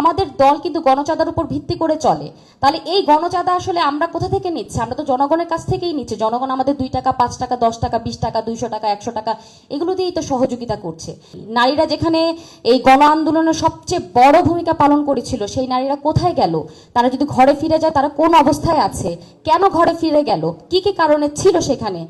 আমাদের দল কিন্তু গণচাঁদার উপর ভিত্তি করে চলে। তাহলে এই গণচাঁদা আসলে আমরা কোথা থেকে নিচ্ছি? আমরা তো জনগণের কাছ থেকেই নিচ্ছি। জনগণ আমাদের দুই টাকা, পাঁচ টাকা, দশ টাকা, বিশ টাকা, দুইশো টাকা, একশো টাকা, এগুলো দিয়েই তো সহযোগিতা করছে। নারীরা যেখানে এই গণ আন্দোলনের সবচেয়ে বড় ভূমিকা পালন করেছিল, সেই নারীরা কোথায় গেল? তারা যদি ঘরে ফিরে যায়, তারা কোন অবস্থায় আছে? কেন ঘরে ফিরে গেল? কি কি কারণে ছিল সেখানে?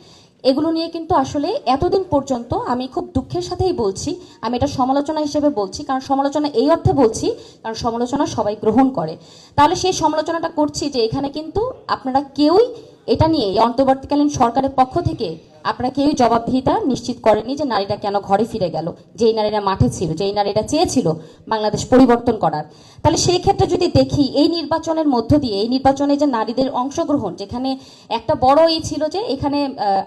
এগুলো নিয়ে কিন্তু আসলে এতদিন পর্যন্ত আমি খুব দুঃখের সাথেই বলছি। আমি এটা সমালোচনা হিসেবে বলছি, কারণ সমালোচনা এই অর্থে বলছি, কারণ সমালোচনা সবাই গ্রহণ করে। তাহলে সেই সমালোচনাটা করছি যে এখানে কিন্তু আপনারা কেউই এটা নিয়ে অন্তর্বর্তীকালীন সরকারের পক্ষ থেকে আপনারা কেউই জবাবদিহিতা নিশ্চিত করেনি যে নারীরা কেন ঘরে ফিরে গেল, যেই নারীরা মাঠে ছিল, যেই নারীরা চেয়েছিল বাংলাদেশ পরিবর্তন করার। তাহলে সেই ক্ষেত্রে যদি দেখি, এই নির্বাচনের মধ্য দিয়ে, এই নির্বাচনে যে নারীদের অংশগ্রহণ, যেখানে একটা বড় ই ছিল যে এখানে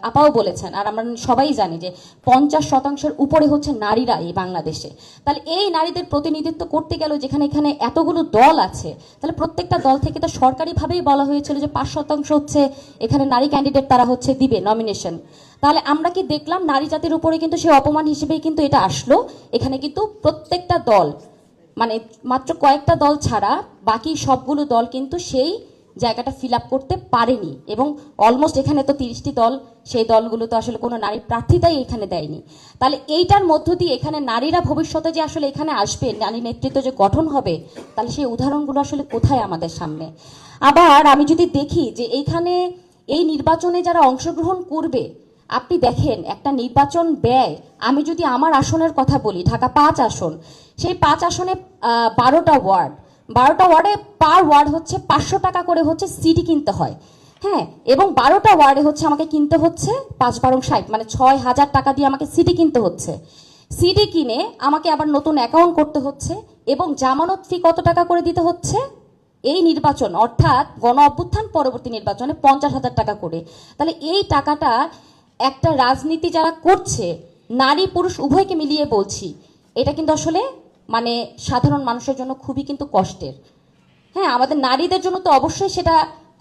আপাও বলেছেন, আর আমরা সবাই জানি যে পঞ্চাশ শতাংশের উপরে হচ্ছে নারীরা এই বাংলাদেশে। তাহলে এই নারীদের প্রতিনিধিত্ব করতে গেল যেখানে এখানে এতগুলো দল আছে, তাহলে প্রত্যেকটা দল থেকে তো সরকারিভাবেই বলা হয়েছিল যে পাঁচ শতাংশ হচ্ছে এখানে নারী ক্যান্ডিডেট তারা হচ্ছে দিবে নমিনেশন তাহলে আমরা কি দেখলাম নারী জাতির উপরে কিন্তু সে অপমান হিসেবেই কিন্তু এটা আসলো। এখানে কিন্তু প্রত্যেকটা দল মানে মাত্র কয়েকটা দল ছাড়া বাকি সবগুলো দল কিন্তু সেই জায়গাটা ফিল করতে পারেনি এবং অলমোস্ট এখানে তো তিরিশটি দল, সেই দলগুলো তো আসলে কোনো নারী প্রার্থিতাই এখানে দেয়নি। তাহলে এইটার মধ্য দিয়ে এখানে নারীরা ভবিষ্যতে যে আসলে এখানে আসবে, নারী নেতৃত্ব যে গঠন হবে, তাহলে সেই উদাহরণগুলো আসলে কোথায় আমাদের সামনে? আবার আমি যদি দেখি যে এইখানে এই নির্বাচনে যারা অংশগ্রহণ করবে আপনি দেখেন, একটা নির্বাচন ব্যয়, আমি যদি আমার আসনের কথা বলি, ঢাকা পাঁচ আসন, সেই পাঁচ আসনে বারোটা ওয়ার্ড। বারোটা ওয়ার্ডে পার ওয়ার্ড হচ্ছে পাঁচশো টাকা করে হচ্ছে সিডি কিনতে হয়। হ্যাঁ এবং বারোটা ওয়ার্ডে হচ্ছে আমাকে কিনতে হচ্ছে পাঁচ বারো ষাট মানে ছয় হাজার টাকা দিয়ে আমাকে সিডি কিনতে হচ্ছে। সিডি কিনে আমাকে আবার নতুন অ্যাকাউন্ট করতে হচ্ছে, এবং জামানত ফি কত টাকা করে দিতে হচ্ছে? এই নির্বাচন, অর্থাৎ গণ অভ্যুত্থান পরবর্তী নির্বাচনে পঞ্চাশ হাজার টাকা করে। তাহলে এই টাকাটা একটা রাজনীতি যারা করছে, নারী পুরুষ উভয়কে মিলিয়ে বলছি, এটা কিন্তু আসলে মানে সাধারণ মানুষের জন্য খুবই কিন্তু কষ্টের। হ্যাঁ আমাদের নারীদের জন্য তো অবশ্যই সেটা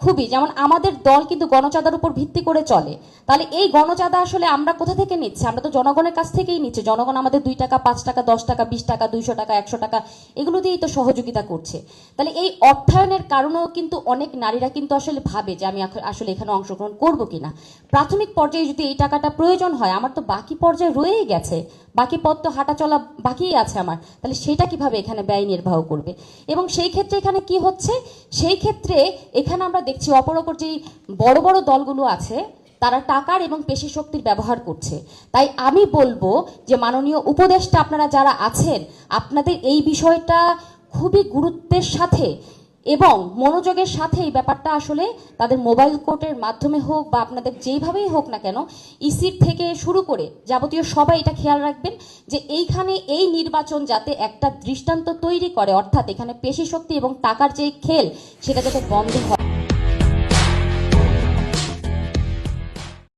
খুবই, যেমন আমাদের দল কিন্তু গণচাঁদার উপর ভিত্তি করে চলে। তাহলে এই গণচাঁদা আসলে আমরা কোথা থেকে নিচ্ছি? আমরা তো জনগণের কাছ থেকেই নিচ্ছি। জনগণ আমাদের দুই টাকা, পাঁচ টাকা, দশ টাকা, বিশ টাকা, দুইশো টাকা, একশো টাকা, এগুলো দিয়েই তো সহযোগিতা করছে। তাহলে এই অর্থায়নের কারণেও কিন্তু অনেক নারীরা কিন্তু আসলে ভাবে যে আমি আসলে এখানে অংশগ্রহণ করব কিনা। প্রাথমিক পর্যায়ে যদি এই টাকাটা প্রয়োজন হয়, আমার তো বাকি পর্যায়ে রয়েই গেছে। বাকি পথ তো হাঁটা চলা বাকিই আছে আমার। তাহলে সেটা কীভাবে এখানে ব্যয় নির্বাহ করবে? এবং সেই ক্ষেত্রে এখানে কি হচ্ছে? সেই ক্ষেত্রে এখানে আমরা দেখছি অপর অপর যেই বড় বড় দলগুলো আছে, তারা টাকার এবং পেশি শক্তির ব্যবহার করছে। তাই আমি বলব যে মাননীয় উপদেষ্টা আপনারা যারা আছেন, আপনাদের এই বিষয়টা খুবই গুরুত্বের সাথে এবং মনোযোগের সাথে এই ব্যাপারটা আসলে তাদের মোবাইল কোর্টের মাধ্যমে হোক বা আপনাদের যেইভাবেই হোক না কেন, ইসির থেকে শুরু করে যাবতীয় সবাই এটা খেয়াল রাখবেন যে এইখানে এই নির্বাচন যাতে একটা দৃষ্টান্ত তৈরি করে, অর্থাৎ এখানে পেশি শক্তি এবং টাকার যে খেল, সেটা যাতে বন্ধ হয়।